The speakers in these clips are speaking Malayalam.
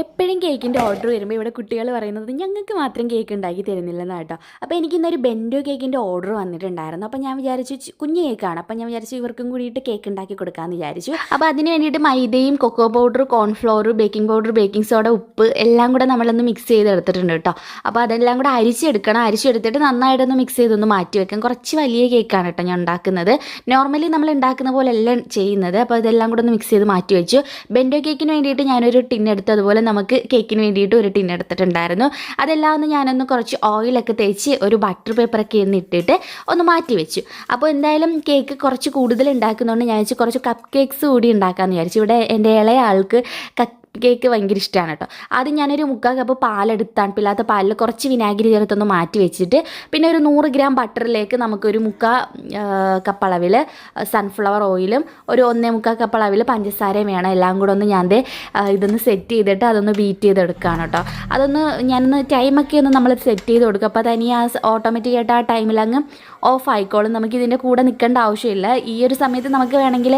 എപ്പോഴും കേക്കിന്റെ ഓർഡർ വരുമ്പോൾ ഇവിടെ കുട്ടികൾ പറയുന്നത് ഞങ്ങൾക്ക് മാത്രം കേക്ക് ഉണ്ടാക്കി തരുന്നില്ലെന്ന് കേട്ടോ. അപ്പോൾ എനിക്ക് ഇന്നൊരു ബെൻഡോ കേക്കിന്റെ ഓർഡർ വന്നിട്ടുണ്ടായിരുന്നു. അപ്പോൾ ഞാൻ വിചാരിച്ചു കുഞ്ഞ് കേക്കാണ് അപ്പോൾ ഞാൻ വിചാരിച്ചു ഇവർക്കും കൂടിയിട്ട് കേക്ക് ഉണ്ടാക്കി കൊടുക്കാമെന്ന് വിചാരിച്ചു. അപ്പോൾ അതിന് വേണ്ടിയിട്ട് മൈദയും cocoa powder cornflour baking powder baking soda ഉപ്പ് എല്ലാം കൂടെ നമ്മളൊന്ന് മിക്സ് ചെയ്ത് എടുത്തിട്ടുണ്ട് കേട്ടോ. അപ്പോൾ അതെല്ലാം കൂടെ അരിച്ചെടുക്കണം. അരിച്ചെടുത്തിട്ട് നന്നായിട്ടൊന്ന് മിക്സ് ചെയ്തൊന്ന് മാറ്റി വെക്കാം കുറച്ച് വലിയ കേക്കാണ് കേട്ടോ ഞാൻ ഉണ്ടാക്കുന്നത്. നോർമലി നമ്മൾ ഉണ്ടാക്കുന്ന പോലെ എല്ലാം ചെയ്യുന്നത്. അപ്പോൾ ഇതെല്ലാം കൂടെ ഒന്ന് മിക്സ് ചെയ്ത് മാറ്റി വെച്ചു. ബെൻഡോ കേക്കിന് വേണ്ടിയിട്ട് ഞാനൊരു ടിന്നെടുത്ത് അതുപോലെ നമുക്ക് കേക്കിന് വേണ്ടിയിട്ട് ഒരു ടിൻ എടുത്തിട്ടുണ്ടായിരുന്നു. അതെല്ലാം ഒന്ന് ഞാനൊന്ന് കുറച്ച് ഓയിലൊക്കെ തേച്ച് ഒരു ബട്ടർ പേപ്പറൊക്കെ ഒന്ന് ഇട്ടിട്ട് ഒന്ന് മാറ്റി വെച്ചു. അപ്പോൾ എന്തായാലും കേക്ക് കുറച്ച് കൂടുതൽ ഉണ്ടാക്കുന്നതുകൊണ്ട് ഞാൻ വെച്ച് കുറച്ച് കപ്പ് കേക്ക്സ് കൂടി ഉണ്ടാക്കാമെന്ന് വിചാരിച്ചു. ഇവിടെ എന്റെ ഇളയ ആൾക്ക് കപ്പ് കേക്ക് ഭയങ്കര ഇഷ്ടമാണ് കേട്ടോ. അത് ഞാനൊരു മുക്കാൽ കപ്പ് പാലെടുത്താണ്. തണുപ്പില്ലാത്ത പാലിൽ കുറച്ച് വിനാഗിരി ചേർത്തൊന്ന് മാറ്റി വെച്ചിട്ട് പിന്നെ ഒരു നൂറ് ഗ്രാം ബട്ടറിലേക്ക് നമുക്കൊരു മുക്കാൽ കപ്പ് അളവിൽ സൺഫ്ലവർ ഓയിലും ഒരു ഒന്നേ മുക്കാൽ കപ്പ് അളവിൽ പഞ്ചസാരയും വേണം. എല്ലാം കൂടെ ഒന്ന് ഞാൻ ഇതൊന്ന് സെറ്റ് ചെയ്തിട്ട് അതൊന്ന് ബീറ്റ് ചെയ്തെടുക്കുകയാണ് കേട്ടോ. അതൊന്ന് ഞാനൊന്ന് ടൈമൊക്കെ ഒന്ന് നമ്മൾ സെറ്റ് ചെയ്ത് കൊടുക്കുക അപ്പോൾ തനി ആ ഓട്ടോമാറ്റിക്കായിട്ട് ആ ടൈമിൽ അങ്ങ് ഓഫ് ആയിക്കോളും. നമുക്ക് ഇതിന്റെ കൂടെ നിൽക്കേണ്ട ആവശ്യമില്ല. ഈ ഒരു സമയത്ത് നമുക്ക് വേണമെങ്കിൽ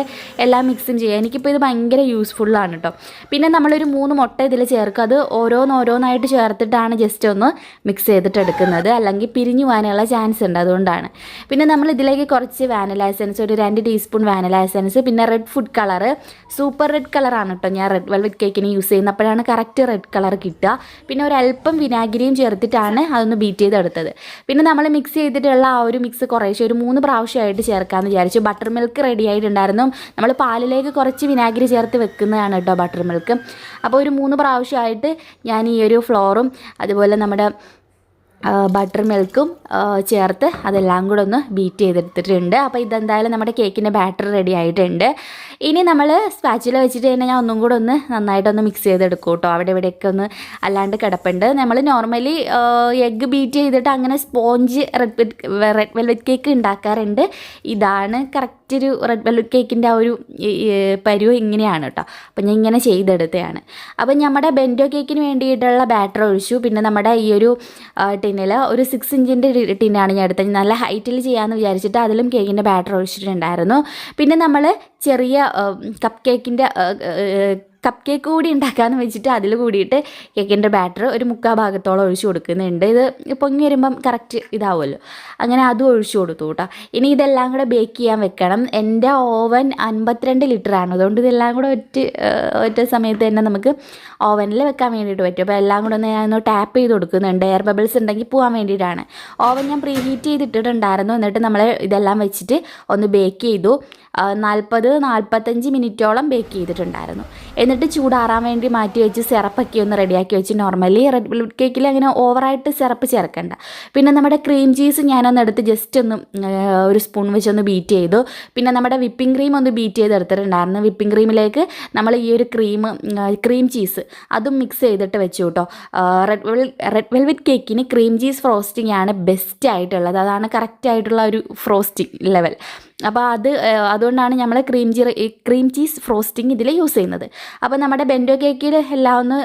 എല്ലാം മിക്സും ചെയ്യാം. എനിക്കിപ്പോൾ ഇത് ഭയങ്കര യൂസ്ഫുള്ളാണ് കേട്ടോ. പിന്നെ നമ്മളൊരു മൂന്ന് മുട്ട ഇതിൽ ചേർക്കും അത് ഓരോന്നോരോന്നായിട്ട് ചേർത്തിട്ടാണ് ജസ്റ്റ് ഒന്ന് മിക്സ് ചെയ്തിട്ട് എടുക്കുന്നത്. അല്ലെങ്കിൽ പിരിഞ്ഞു പോകാനുള്ള ചാൻസ് ഉണ്ട് അതുകൊണ്ടാണ്. പിന്നെ നമ്മൾ ഇതിലേക്ക് കുറച്ച് വാനില എസൻസ് ഒരു രണ്ട് ടീസ്പൂൺ വാനില എസൻസ് പിന്നെ red food colour super red കളറാണ് കേട്ടോ ഞാൻ റെഡ് വെൽവെറ്റ് കേക്കിന് യൂസ് ചെയ്യുന്നത് അപ്പോഴാണ് കറക്റ്റ് റെഡ് കളർ കിട്ടുക. പിന്നെ ഒരല്പം വിനാഗിരിയും ചേർത്തിട്ടാണ് അതൊന്ന് ബീറ്റ് ചെയ്തെടുത്തത്. പിന്നെ നമ്മൾ മിക്സ് ചെയ്തിട്ടുള്ള ആ ഒരു മിക്സ് കുറേശ്ശെ ഒരു മൂന്ന് പ്രാവശ്യമായിട്ട് ചേർക്കാമെന്ന് വിചാരിച്ചു. ബട്ടർ മിൽക്ക് റെഡി ആയിട്ടുണ്ടായിരുന്നു. നമ്മൾ പാലിലേക്ക് കുറച്ച് വിനാഗിരി ചേർത്ത് വെക്കുന്നതാണ് കേട്ടോ ബട്ടർ മിൽക്ക് അപ്പോൾ ഒരു മൂന്ന് പ്രാവശ്യമായിട്ട് ഞാൻ ഈ ഒരു ഫ്ലോറും അതുപോലെ നമ്മുടെ ബട്ടർ മിൽക്കും ചേർത്ത് അതെല്ലാം കൂടെ ഒന്ന് ബീറ്റ് ചെയ്തെടുത്തിട്ടുണ്ട്. അപ്പോൾ ഇതെന്തായാലും നമ്മുടെ കേക്കിന്റെ ബാറ്റർ റെഡി ആയിട്ടുണ്ട്. ഇനി നമ്മൾ സ്പാച്ചില വെച്ചിട്ട് തന്നെ ഞാൻ ഒന്നും കൂടെ ഒന്ന് നന്നായിട്ടൊന്ന് മിക്സ് ചെയ്തെടുക്കും കേട്ടോ. അവിടെ ഇവിടെയൊക്കെ ഒന്ന് അല്ലാണ്ട് കിടപ്പുണ്ട്. നമ്മൾ നോർമലി എഗ്ഗ് ബീറ്റ് ചെയ്തിട്ട് അങ്ങനെ സ്പോഞ്ച് റെഡ് വെൽവെറ്റ് കേക്ക് ഉണ്ടാക്കാറുണ്ട്. ഇതാണ് കറക്റ്റ് ഒരു റെഡ് വെൽവെറ്റ് കേക്കിന്റെ ആ ഒരു പരുവം ഇങ്ങനെയാണ് കേട്ടോ അപ്പം ഞാൻ ഇങ്ങനെ ചെയ്തെടുത്തതാണ് അപ്പം നമ്മുടെ ബെൻഡോ കേക്കിന് വേണ്ടിയിട്ടുള്ള ബാറ്റർ ഒഴിച്ചു. പിന്നെ നമ്മുടെ ഈ ഒരു ടിന്നിൽ ഒരു സിക്സ് ഇഞ്ചിന്റെ ടിന്നാണ് ഞാൻ എടുത്തത്. നല്ല ഹൈറ്റിൽ ചെയ്യാമെന്ന് വിചാരിച്ചിട്ട് അതിലും കേക്കിന്റെ ബാറ്റർ ഒഴിച്ചിട്ടുണ്ടായിരുന്നു. പിന്നെ നമ്മൾ ചെറിയ കപ്പ് കേക്കിന്റെ കപ്പ് കേക്ക് കൂടി ഉണ്ടാക്കാമെന്ന് വെച്ചിട്ട് അതിൽ കൂടിയിട്ട് കേക്കിന്റെ ബാറ്റർ ഒരു മുക്കാ ഭാഗത്തോളം ഒഴിച്ചു കൊടുക്കുന്നുണ്ട്. ഇത് പൊങ്ങി വരുമ്പം കറക്റ്റ് ഇതാവുമല്ലോ. അങ്ങനെ അതും ഒഴിച്ചു കൊടുത്തു കേട്ടോ ഇനി ഇതെല്ലാം കൂടെ ബേക്ക് ചെയ്യാൻ വെക്കണം. എന്റെ ഓവൻ അൻപത്തിരണ്ട് ലിറ്റർ ആണ്. അതുകൊണ്ട് ഇതെല്ലാം കൂടെ ഒറ്റ ഒറ്റ സമയത്ത് തന്നെ നമുക്ക് ഓവനിൽ വെക്കാൻ വേണ്ടിയിട്ട് പറ്റും. അപ്പോൾ എല്ലാം കൂടെ ഒന്ന് ഞാനൊന്ന് ടാപ്പ് ചെയ്ത് കൊടുക്കുന്നുണ്ട്. എയർ ബബിൾസ് ഉണ്ടെങ്കിൽ പോകാൻ വേണ്ടിയിട്ടാണ്. ഓവൻ ഞാൻ പ്രീ ഹീറ്റ് ചെയ്തിട്ടിട്ടുണ്ടായിരുന്നു. എന്നിട്ട് നമ്മൾ ഇതെല്ലാം വെച്ചിട്ട് ഒന്ന് ബേക്ക് ചെയ്തു. നാൽപ്പത് നാൽപ്പത്തഞ്ച് മിനിറ്റോളം ബേക്ക് ചെയ്തിട്ടുണ്ടായിരുന്നു. എന്നിട്ട് ചൂടാറാൻ വേണ്ടി മാറ്റി വെച്ച് സിറപ്പൊക്കെ ഒന്ന് റെഡിയാക്കി വെച്ച് നോർമലി റെഡ് വെൽവെറ്റ് കേക്കിൽ അങ്ങനെ ഓവറായിട്ട് സിറപ്പ് ചേർക്കണ്ട. പിന്നെ നമ്മുടെ ക്രീം ചീസ് ഞാനൊന്ന് എടുത്ത് ജസ്റ്റ് ഒന്ന് ഒരു സ്പൂൺ വെച്ചൊന്ന് ബീറ്റ് ചെയ്തു. പിന്നെ നമ്മുടെ വിപ്പിംഗ് ക്രീം ഒന്ന് ബീറ്റ് ചെയ്ത് എടുത്തിട്ടുണ്ടായിരുന്നു വിപ്പിംഗ് ക്രീമിലേക്ക് നമ്മൾ ഈ ഒരു ക്രീം ക്രീം ചീസ് അതും മിക്സ് ചെയ്തിട്ട് വെച്ചു കേട്ടോ റെഡ് വെൽ റെഡ് വെൽവെറ്റ് കേക്കിന് ക്രീം ചീസ് ഫ്രോസ്റ്റിംഗ് ആണ് ബെസ്റ്റ് ആയിട്ടുള്ളത്. അതാണ് കറക്റ്റ് ആയിട്ടുള്ള ഒരു ഫ്രോസ്റ്റിംഗ് ലെവൽ അപ്പോൾ അത് അതുകൊണ്ടാണ് നമ്മൾ ക്രീം ചീ ക്രീം ചീസ് ഫ്രോസ്റ്റിംഗ് ഇതിൽ യൂസ് ചെയ്യുന്നത്. അപ്പോൾ നമ്മുടെ ബെൻഡോ കേക്കിൽ എല്ലാം ഒന്ന്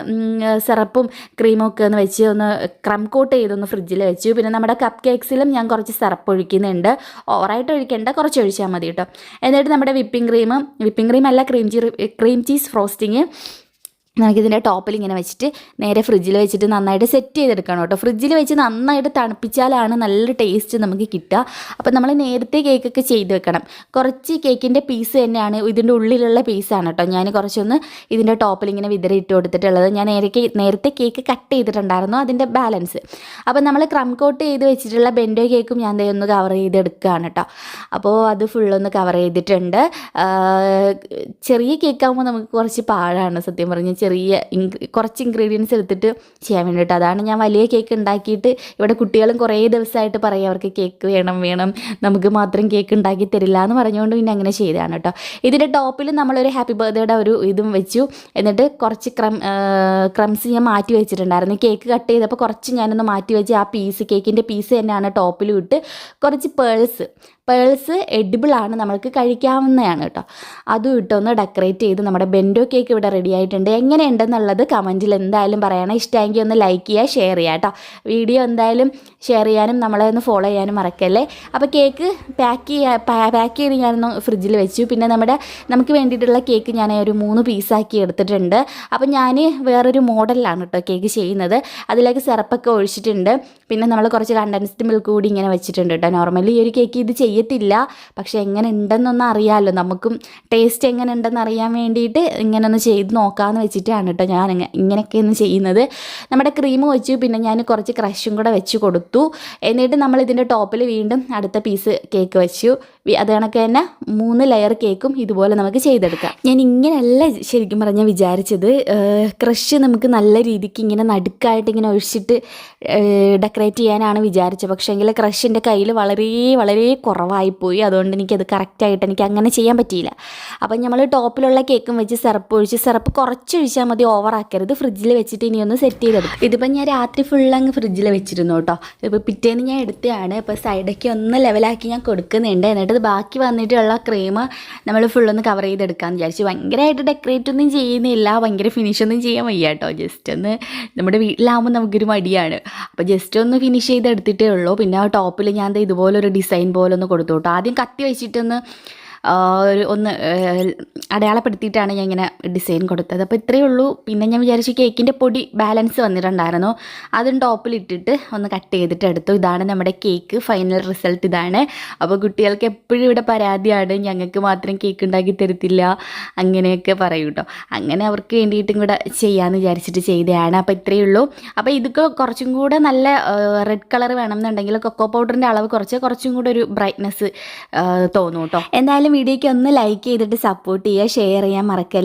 സിറപ്പും ക്രീമും ഒക്കെ ഒന്ന് വെച്ച് ഒന്ന് ക്രം കോട്ട് ചെയ്തൊന്ന് ഫ്രിഡ്ജിൽ വെച്ചു. പിന്നെ നമ്മുടെ കപ്പ് കേക്ക്സിലും ഞാൻ കുറച്ച് സിറപ്പ് ഒഴിക്കുന്നുണ്ട്. ഓവറായിട്ട് ഒഴിക്കേണ്ട കുറച്ച് ഒഴിച്ചാൽ മതി കേട്ടോ എന്നിട്ട് നമ്മുടെ വിപ്പിംഗ് ക്രീം വിപ്പിംഗ് ക്രീം അല്ല ക്രീം ചീ ക്രീം ചീസ് ഫ്രോസ്റ്റിങ് നമുക്കിതിന്റെ ടോപ്പിൽ ഇങ്ങനെ വെച്ചിട്ട് നേരെ ഫ്രിഡ്ജിൽ വെച്ചിട്ട് നന്നായിട്ട് സെറ്റ് ചെയ്തെടുക്കണം കേട്ടോ. ഫ്രിഡ്ജിൽ വെച്ച് നന്നായിട്ട് തണുപ്പിച്ചാലാണ് നല്ല ടേസ്റ്റ് നമുക്ക് കിട്ടുക. അപ്പോൾ നമ്മൾ നേരത്തെ കേക്കൊക്കെ ചെയ്ത് വെക്കണം. കുറച്ച് കേക്കിന്റെ പീസ് തന്നെയാണ് ഇതിന്റെ ഉള്ളിലുള്ള പീസാണ് കേട്ടോ. ഞാൻ കുറച്ചൊന്ന് ഇതിന്റെ ടോപ്പിൽ ഇങ്ങനെ വിതറി ഇട്ട് കൊടുത്തിട്ടുള്ളത്. ഞാൻ നേരത്തെ നേരത്തെ കേക്ക് കട്ട് ചെയ്തിട്ടുണ്ടായിരുന്നു അതിന്റെ ബാലൻസ് അപ്പോൾ നമ്മൾ ക്രം കോട്ട് ചെയ്ത് വെച്ചിട്ടുള്ള ബെൻഡോ കേക്കും ഞാൻ ഒന്ന് കവർ ചെയ്തെടുക്കുകയാണ് കേട്ടോ. അപ്പോൾ അത് ഫുള്ളൊന്ന് കവർ ചെയ്തിട്ടുണ്ട്. ചെറിയ കേക്കാകുമ്പോൾ നമുക്ക് കുറച്ച് പാഴാണ് സത്യം പറഞ്ഞ് ചെറിയ കുറച്ച് ഇൻഗ്രീഡിയൻസ് എടുത്തിട്ട് ചെയ്യാൻ വേണ്ടിയിട്ട്. അതാണ് ഞാൻ വലിയ കേക്ക് ഉണ്ടാക്കിയിട്ട് ഇവിടെ കുട്ടികളും കുറേ ദിവസമായിട്ട് പറയും അവർക്ക് കേക്ക് വേണം വേണം. നമുക്ക് മാത്രം കേക്ക് ഉണ്ടാക്കി തരില്ല എന്ന് പറഞ്ഞുകൊണ്ട് പിന്നെ അങ്ങനെ ചെയ്തതാണ് കേട്ടോ. ഇതിന്റെ ടോപ്പിൽ നമ്മളൊരു ഹാപ്പി ബർത്ത്ഡേയുടെ ഒരു ഇതും വെച്ചു. എന്നിട്ട് കുറച്ച് ക്രം ക്രംസ് ഞാൻ മാറ്റി വെച്ചിട്ടുണ്ടായിരുന്നു. കേക്ക് കട്ട് ചെയ്തപ്പോൾ കുറച്ച് ഞാനൊന്ന് മാറ്റി വെച്ച് ആ പീസ് കേക്കിന്റെ പീസ് തന്നെയാണ് ടോപ്പിലും ഇട്ട് കുറച്ച് പേൾസ് പേൾസ് എഡിബിളാണ് നമ്മൾക്ക് കഴിക്കാവുന്നതാണ് കേട്ടോ. അതും ഇട്ടൊന്ന് ഡെക്കറേറ്റ് ചെയ്ത് നമ്മുടെ ബെൻഡോ കേക്ക് ഇവിടെ റെഡി ആയിട്ടുണ്ട്. എങ്ങനെയുണ്ടെന്നുള്ളത് കമന്റിൽ എന്തായാലും പറയണം. ഇഷ്ടമെങ്കിൽ ഒന്ന് ലൈക്ക് ചെയ്യുക ഷെയർ ചെയ്യുക കേട്ടോ. വീഡിയോ എന്തായാലും ഷെയർ ചെയ്യാനും നമ്മളെ ഒന്ന് ഫോളോ ചെയ്യാനും മറക്കല്ലേ? അപ്പോൾ കേക്ക് പാക്ക് ചെയ്യാ പാക്ക് ചെയ്ത് ഞാനൊന്ന് ഫ്രിഡ്ജിൽ വെച്ചു. പിന്നെ നമ്മുടെ നമുക്ക് വേണ്ടിയിട്ടുള്ള കേക്ക് ഞാൻ ഒരു മൂന്ന് പീസാക്കി എടുത്തിട്ടുണ്ട്. അപ്പോൾ ഞാൻ വേറൊരു മോഡലിലാണ് കേട്ടോ കേക്ക് ചെയ്യുന്നത്. അതിലേക്ക് സിറപ്പൊക്കെ ഒഴിച്ചിട്ടുണ്ട്. പിന്നെ നമ്മൾ കുറച്ച് കണ്ടൻസ്ഡ് മിൽക്ക് കൂടി ഇങ്ങനെ വെച്ചിട്ടുണ്ട് കേട്ടോ നോർമലി ഈ ഒരു കേക്ക് ഇത് ചെയ്യത്തില്ല. പക്ഷേ എങ്ങനെ ഉണ്ടെന്നൊന്നും അറിയാമല്ലോ നമുക്കും ടേസ്റ്റ് എങ്ങനെ ഉണ്ടെന്ന് അറിയാൻ വേണ്ടിയിട്ട് ഇങ്ങനെ ഒന്ന് ചെയ്ത് നോക്കാമെന്ന് വെച്ചിട്ടാണ് കേട്ടോ ഞാൻ ഇങ്ങ- ഇങ്ങനെയൊക്കെയൊന്ന് ചെയ്യുന്നത്. നമ്മുടെ ക്രീം വെച്ചു പിന്നെ ഞാൻ കുറച്ച് ക്രഷും കൂടെ വെച്ച് കൊടുത്തു. എന്നിട്ട് നമ്മൾ ഇതിന്റെ ടോപ്പിൽ വീണ്ടും അടുത്ത പീസ് കേക്ക് വെച്ചു. അത് കണക്ക് തന്നെ മൂന്ന് ലെയർ കേക്കും ഇതുപോലെ നമുക്ക് ചെയ്തെടുക്കാം. ഞാൻ ഇങ്ങനെയല്ല ശരിക്കും പറഞ്ഞാൽ വിചാരിച്ചത്. ക്രഷ് നമുക്ക് നല്ല രീതിക്ക് ഇങ്ങനെ നടുക്കായിട്ട് ഇങ്ങനെ ഒഴിച്ചിട്ട് ഡെക്കറേറ്റ് ചെയ്യാനാണ് വിചാരിച്ചത്. പക്ഷേ എങ്കിൽ ക്രഷിന്റെ കയ്യിൽ വളരെ വളരെ കുറവായിപ്പോയി. അതുകൊണ്ട് എനിക്കത് കറക്റ്റായിട്ട് എനിക്ക് അങ്ങനെ ചെയ്യാൻ പറ്റിയില്ല. അപ്പം നമ്മൾ ടോപ്പിലുള്ള കേക്കും വെച്ച് സിറപ്പ് ഒഴിച്ച് സിറപ്പ് കുറച്ച് ഒഴിച്ചാൽ മതി ഓവറാക്കരുത് ഫ്രിഡ്ജിൽ വെച്ചിട്ട് ഇനി ഒന്ന് സെറ്റ് ചെയ്തെടുക്കും. ഇതിപ്പോൾ ഞാൻ രാത്രി ഫുൾ അങ്ങ് ഫ്രിഡ്ജിൽ വെച്ചിരുന്നു കേട്ടോ. ഇപ്പോൾ പിറ്റേന്ന് ഞാൻ എടുത്തതാണ് ഇപ്പോൾ സൈഡൊക്കെ ഒന്ന് ലെവലാക്കി ഞാൻ കൊടുക്കുന്നുണ്ട്. എന്നിട്ട് ഇത് ബാക്കി വന്നിട്ടുള്ള ക്രീം നമ്മൾ ഫുള്ളൊന്ന് കവർ ചെയ്തെടുക്കാമെന്ന് വിചാരിച്ചു. ഭയങ്കരമായിട്ട് ഡെക്കറേറ്റ് ഒന്നും ചെയ്യുന്നില്ല. ഭയങ്കര ഫിനിഷ് ഒന്നും ചെയ്യാൻ വയ്യ കേട്ടോ ജസ്റ്റ് ഒന്ന് നമ്മുടെ വീട്ടിലാവുമ്പോൾ നമുക്കൊരു മടിയാണ്. അപ്പോൾ ജസ്റ്റ് ഒന്ന് ഫിനിഷ് ചെയ്തെടുത്തിട്ടേ ഉള്ളൂ. പിന്നെ ആ ടോപ്പിൽ ഞാൻ ഇതുപോലൊരു ഡിസൈൻ പോലെ ഒന്ന് കൊടുത്തു കേട്ടോ ആദ്യം കത്തി വെച്ചിട്ടൊന്ന് ഒരു ഒന്ന് അടയാളപ്പെടുത്തിയിട്ടാണ് ഞാൻ ഇങ്ങനെ ഡിസൈൻ കൊടുത്തത്. അപ്പോൾ ഇത്രയേ ഉള്ളൂ. പിന്നെ ഞാൻ വിചാരിച്ചു കേക്കിന്റെ പൊടി ബാലൻസ് വന്നിട്ടുണ്ടായിരുന്നു. അതും ടോപ്പിലിട്ടിട്ട് ഒന്ന് കട്ട് ചെയ്തിട്ട് എടുത്തു. ഇതാണ് നമ്മുടെ കേക്ക് ഫൈനൽ റിസൾട്ട് ഇതാണ്. അപ്പോൾ കുട്ടികൾക്ക് എപ്പോഴും ഇവിടെ പരാതിയാണ്. ഞങ്ങൾക്ക് മാത്രം കേക്ക് ഉണ്ടാക്കി തരത്തില്ല. അങ്ങനെയൊക്കെ പറയും കേട്ടോ. അങ്ങനെ അവർക്ക് വേണ്ടിയിട്ടും കൂടെ ചെയ്യാമെന്ന് വിചാരിച്ചിട്ട് ചെയ്തതാണ്. അപ്പോൾ ഇത്രയേ ഉള്ളൂ. അപ്പോൾ ഇതൊക്കെ കുറച്ചും കൂടെ നല്ല റെഡ് കളർ വേണമെന്നുണ്ടെങ്കിൽ കൊക്കോ പൗഡറിന്റെ അളവ് കുറച്ച്. കുറച്ചും കൂടെ ഒരു ബ്രൈറ്റ്നസ് തോന്നും കേട്ടോ. എന്തായാലും വീഡിയോയ്ക്ക് ഒന്ന് ലൈക്ക് ചെയ്തിട്ട് സപ്പോർട്ട് ചെയ്യുക ഷെയർ ചെയ്യാൻ മറക്കല്ല.